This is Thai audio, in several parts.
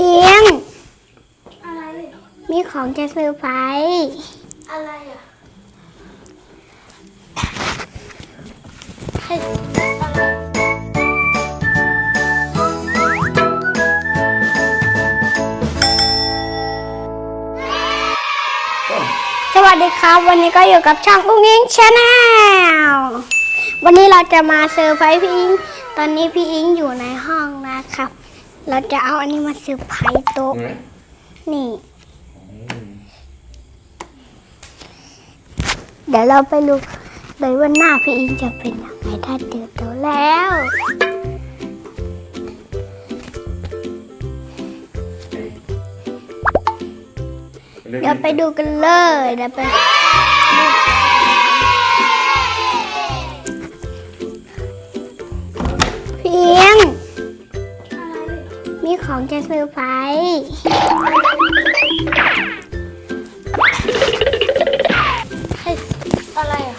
พิงอะไร มีของจะเซอร์ไพรส์อะไรอะสวัสดีครับ วันนี้ก็อยู่กับช่องอุ้งอิงชาแนลวันนี้เราจะมาเซอร์ไพรส์พี่อิง ตอนนี้พี่อิงอยู่ในห้องนะครับ เราจะเอาอันนี้มาเซอร์ไพรส์โต๊ะนี่ เดี๋ยวเราไปดูเลยว่าหน้าพี่อิงจะเป็นยังไงถ้าเจอโต๊ะแล้ว เดี๋ยวไปดูกันเลยเดี๋ยวไป ของจะซอร์ไพรอะไรอะ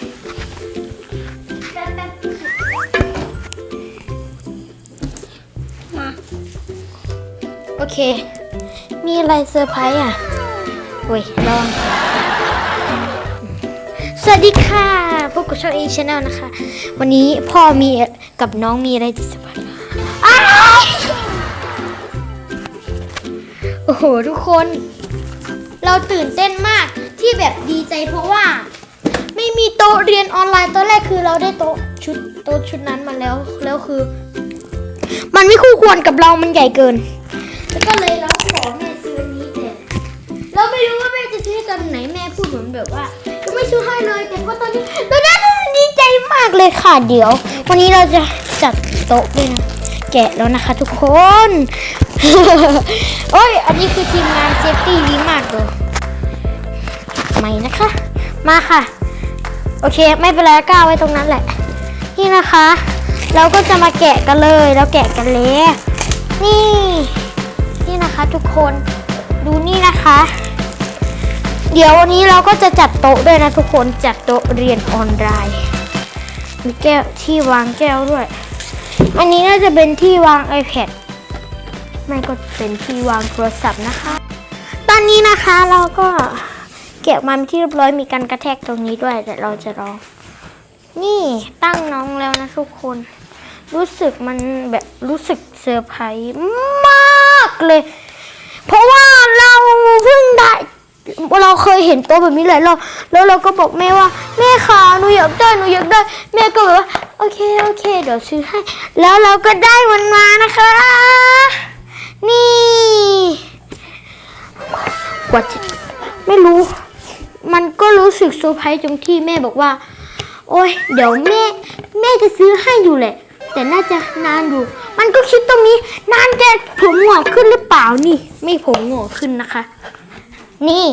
มาโอเค มีอะไรเซอร์ไพรส์อะโอ้ยลองสวัสดีค่ะ พวกกับช่องเอชแนลนะคะ วันนี้พ่อมีกับน้องมีอะไรจะเซอร์ไพรส์ อ้โอ้โหทุกคน เราตื่นเต้นมากที่แบบดีใจเพราะว่า ไม่มีโต๊ะเรียนออนไลน์ตอนแรกคือเราได้โต๊ะชุดโต๊ะชุดนั้นมาแล้วแล้วคือ มันไม่คู่ควรกับเรามันใหญ่เกิน แล้วก็เลยเราขอแม่ซื้ออันนี้แต่เราไม่รู้ว่าแม่จะซื้อตอนไหนแม่พูดเหมือนแบบว่าจะไม่ซื้อให้เลยแต่พอตอนนี้เราได้ดีใจมากเลยค่ะเดี๋ยว วันนี้เราจะจัดโต๊ะด้วยนะแกะแล้วนะคะทุกคน โอ้ย อันนี้คือทีมงานเซฟตี้ดีมากเลยไม่นะคะ มาค่ะ โอเค ไม่เป็นไรก้าวไว้ตรงนั้นแหละ นี่นะคะ เราก็จะมาแกะกันเลยแล้วแกะกันเลยนี่ นี่นะคะทุกคน ดูนี่นะคะ เดี๋ยววันนี้เราก็จะจัดโต๊ะด้วยนะทุกคน จัดโต๊ะเรียนออนไลน์ มีแก้วที่วางแก้วด้วย อันนี้น่าจะเป็นที่วาง iPad ไม่ก็เป็นที่วางโทรศัพท์นะคะ ตอนนี้นะคะเราก็เก็บมาเป็นที่เรียบร้อยมีการกระแทกตรงนี้ด้วย แต่เราจะลอง นี่ตั้งน้องแล้วนะทุกคน รู้สึกมันแบบรู้สึกเซอร์ไพรส์มากเลย เพราะว่าเราเพิ่งได้เราเคยเห็นโต๊ะแบบนี้หลายรอบแล้วเราก็บอกแม่ว่า แม่ขาหนูอยากได้หนูอยากได้ แม่ก็แบบว่าโอเคโอเค เดี๋ยวซื้อให้ แล้วเราก็ได้มันมานะคะ นี่ กว่าจะไม่รู้ มันก็รู้สึกเซอร์ไพรส์ตรงที่แม่บอกว่า โอ้ยเดี๋ยวแม่ แม่จะซื้อให้อยู่แหละ แต่น่าจะนานอยู่ มันก็คิดตรงนี้ นานจะผมหงอกขึ้นหรือเปล่านี่ ไม่ผมหงอกขึ้นนะคะ นี่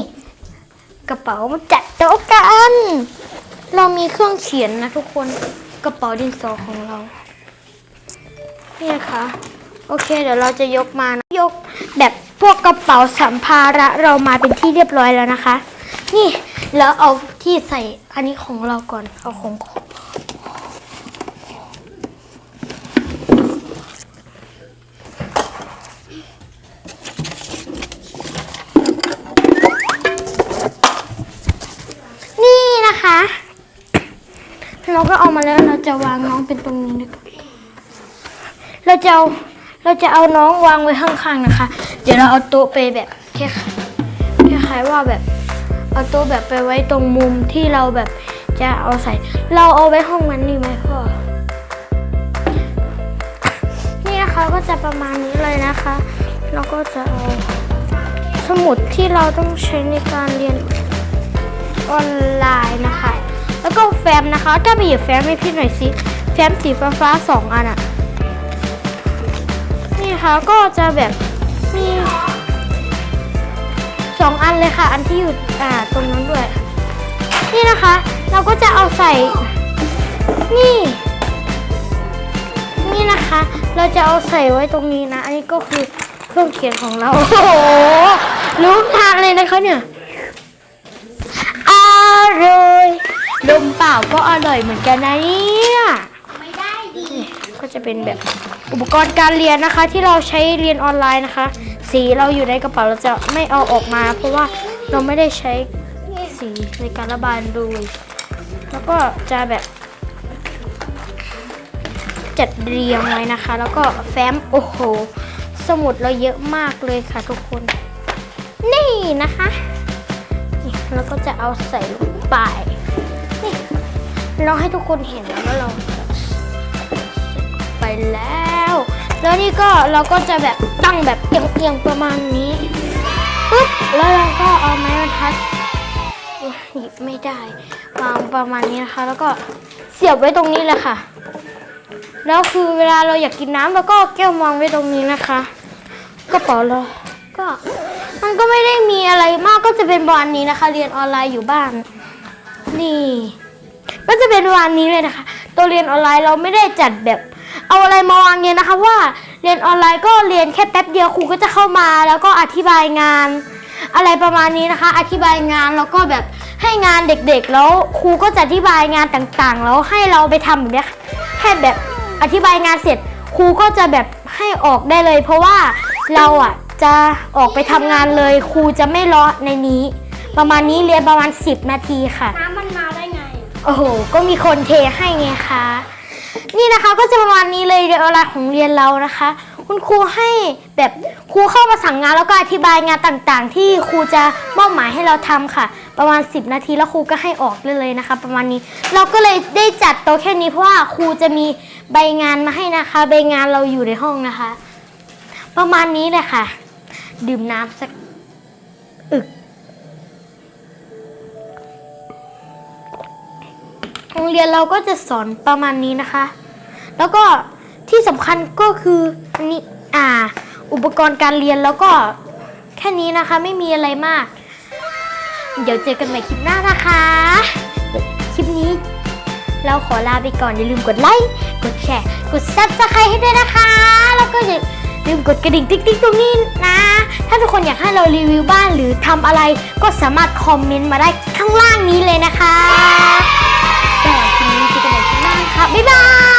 กระเป๋ามาจัดโต๊ะกัน เรามีเครื่องเขียนนะทุกคนกระเป๋าดินสอของเรา นี่นะคะ โอเค เดี๋ยวเราจะยกมานะยกแบบพวกกระเป๋าสัมภาระเรามาเป็นที่เรียบร้อยแล้วนะคะ นี่แล้วเอาที่ใส่อันนี้ของเราก่อนเอาของนี่นะคะ เราก็เอามาแล้วเราจะวางน้องเป็นตรงนี้นะคะเราจะเอา เราจะเอาน้องวางไว้ข้างๆนะคะ เดี๋ยวเราเอาโต๊ะไปแบบแค่คล้ายๆว่าแบบเอาโต๊ะแบบไปไว้ตรงมุมที่เราแบบจะเอาใส่ เราเอาไว้ห้องนั้นดีไหมพ่อ นี่นะคะก็จะประมาณนี้เลยนะคะแล้วก็จะเอาสมุดที่เราต้องใช้ในการเรียนออนไลน์นะคะ แล้วก็แฟ้มนะคะ ถ้าไปหยิบแฟ้มให้พี่หน่อยสิ แฟ้มสีฟ้าฟ้าๆสองอันอะ คะ ก็จะแบบมีสองอันเลยค่ะ อันที่อยู่อ่าตรงนั้นด้วย นี่นะคะ เราก็จะเอาใส่ นี่ นี่นะคะ เราจะเอาใส่ไว้ตรงนี้นะ อันนี้ก็คือเครื่องเขียนของเรา โอ้โหรู้ทานเลยนะคะเนี่ยอร่อยลมเปล่าก็อร่อยเหมือนกันนะเนี่ย จะเป็นแบบอุปกรณ์การเรียนนะคะ ที่เราใช้เรียนออนไลน์นะคะ สีเราอยู่ในกระเป๋าเราจะไม่เอาออกมา เพราะว่าเราไม่ได้ใช้สีในการระบายเลยแล้วก็จะแบบ จัดเรียงไว้นะคะ แล้วก็แฟ้มโอ้โห สมุดเราเยอะมากเลยค่ะทุกคน นี่นะคะแล้วก็จะเอาใส่ลงไปนี่เราให้ทุกคนเห็นแล้วว่าเรา แล้ว แล้วนี่ก็เราก็จะแบบตั้งแบบเอียงๆประมาณนี้ปุ๊บแล้วเราก็เอาไม้บรรทัดหยิบไม่ได้วางประมาณนี้นะคะ แล้วก็เสียบไว้ตรงนี้เลยค่ะ แล้วคือเวลาเราอยากกินน้ำเราก็แก้วมองไว้ตรงนี้นะคะกระเป๋าเราก็มันก็ไม่ได้มีอะไรมากก็จะเป็นวันนี้นะคะ เรียนออนไลน์อยู่บ้าน นี่ ก็จะเป็นวันนี้เลยนะคะ ตัวเรียนออนไลน์เราไม่ได้จัดแบบ เอาอะไรมาวางเรียนนะคะว่าเรียนออนไลน์ก็เรียนแค่แป๊บเดียวครูก็จะเข้ามา แล้วก็อธิบายงาน อะไรประมาณนี้นะคะ อธิบายงานแล้วก็แบบให้งานเด็กๆ แล้วครูก็จะอธิบายงานต่างๆ แล้วให้เราไปทำแบบเนี้ยแค่แบบอธิบายงานเสร็จครูก็จะแบบให้ออกได้เลย เพราะว่าเราอะจะออกไปทำงานเลยครูจะไม่รอในนี้ ประมาณนี้เรียนประมาณ 10 นาทีค่ะ น้ำมันมาได้ไง โอ้โห ก็มีคนเทให้ไงคะ นี่นะคะก็จะประมาณนี้เลยเวลาของเรียนเรานะคะ คุณครูให้แบบครูเข้ามาสั่งงานแล้วก็อธิบายงานต่างๆ ที่ครูจะมอบหมายให้เราทำค่ะ ประมาณ 10 นาทีแล้วครูก็ให้ออกได้เลยนะคะ ประมาณนี้เราก็เลยได้จัดโต๊ะแค่นี้เพราะว่าครูจะมีใบงานมาให้นะคะ ใบงานเราอยู่ในห้องนะคะ ประมาณนี้เลยค่ะ ดื่มน้ำสักอึก เรียนเราก็จะสอนประมาณนี้นะคะ แล้วก็ที่สำคัญก็คืออันนี้อ่า อุปกรณ์การเรียนแล้วก็แค่นี้นะคะไม่มีอะไรมาก เดี๋ยวเจอกันใหม่คลิปหน้านะคะ คลิปนี้ เราขอลาไปก่อนอย่าลืมกดไลค์กดแชร์กดซับสไครต์ให้ด้วยนะคะ แล้วก็อย่าลืมกดกระดิ่งติ๊กๆตรงนี้นะ ถ้าทุกคนอยากให้เรารีวิวบ้านหรือทำอะไรก็สามารถคอมเมนต์มาได้ข้างล่างนี้เลยนะคะ ค่ะ บ๊ายบาย